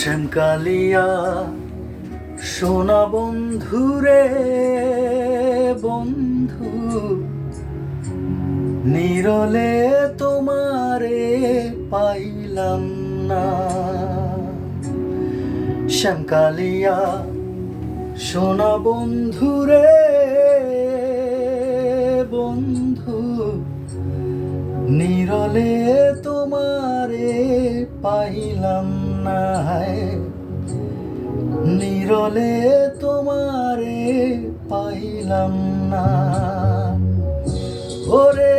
শ্যামকালিয়া সোনা বন্ধু রে বন্ধু, নিরলে তোমারে পাইলাম না। শ্যামকালিয়া সোনা বন্ধুরে, বন্ধু, নিরলে তোমারে পাইলাম না নিরলে তোমারে পাইলাম না। ওরে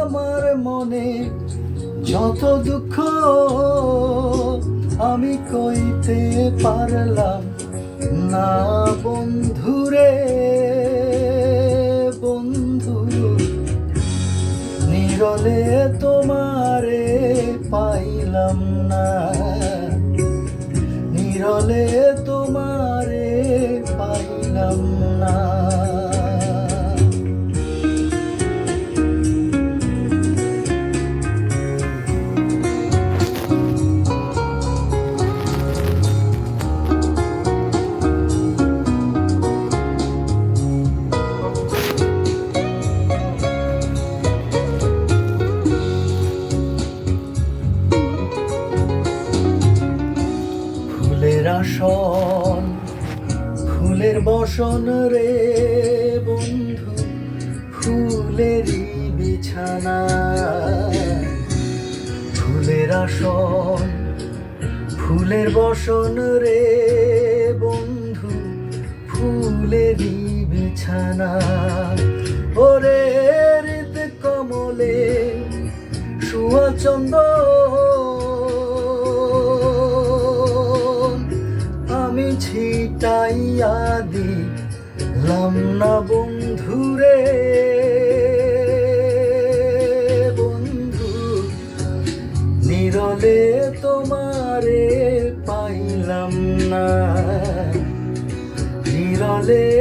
আমার মনে যত দুঃখ আমি কইতে পারলাম না বন্ধুরে, বন্ধু। নিরলে তোমারে পাইলাম না। নিরলে তোমারে আসন ফুলের বসন রে বন্ধু ফুলেরই বিছানা। ফুলের আসন, ফুলের বসন রে বন্ধু ফুলেরই বিছানা। ওরে কমলে শুয়া চন্দন ছিটাইয়া দিলাম না বন্ধুরে। বন্ধু নিরলে তোমারে পাইলাম না। নিরলে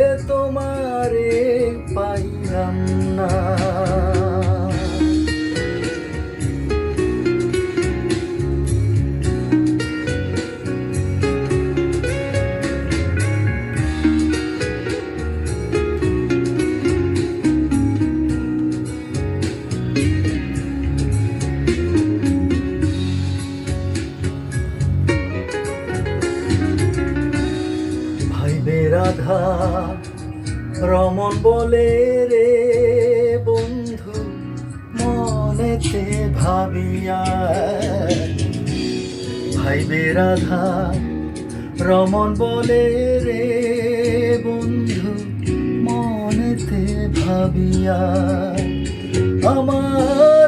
বেরাধা রমন বলে রে বন্ধু, মনেতে ভাবিয়া ভাই বেরাধা রমন বলে রে বন্ধু, মনেতে ভাবিয়া আমার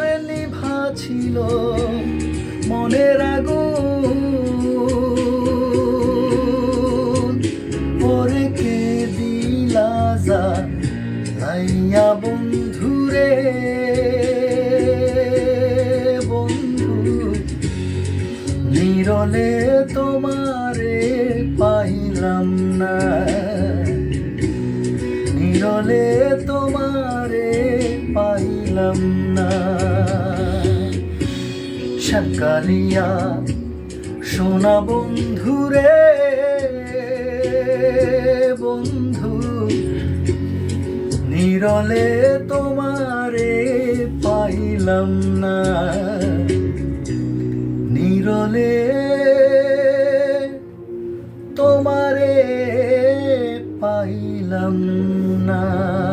লাইয়া বন্ধুরে, বন্ধু, নিরলে তোমারে পাইলাম না। নিরলে তোমারে পাইলাম না। সকালিয়া সোনা বন্ধুরে, বন্ধু নিরলে তোমারে পাইলাম না। নিরলে তোমারে পাইলাম না।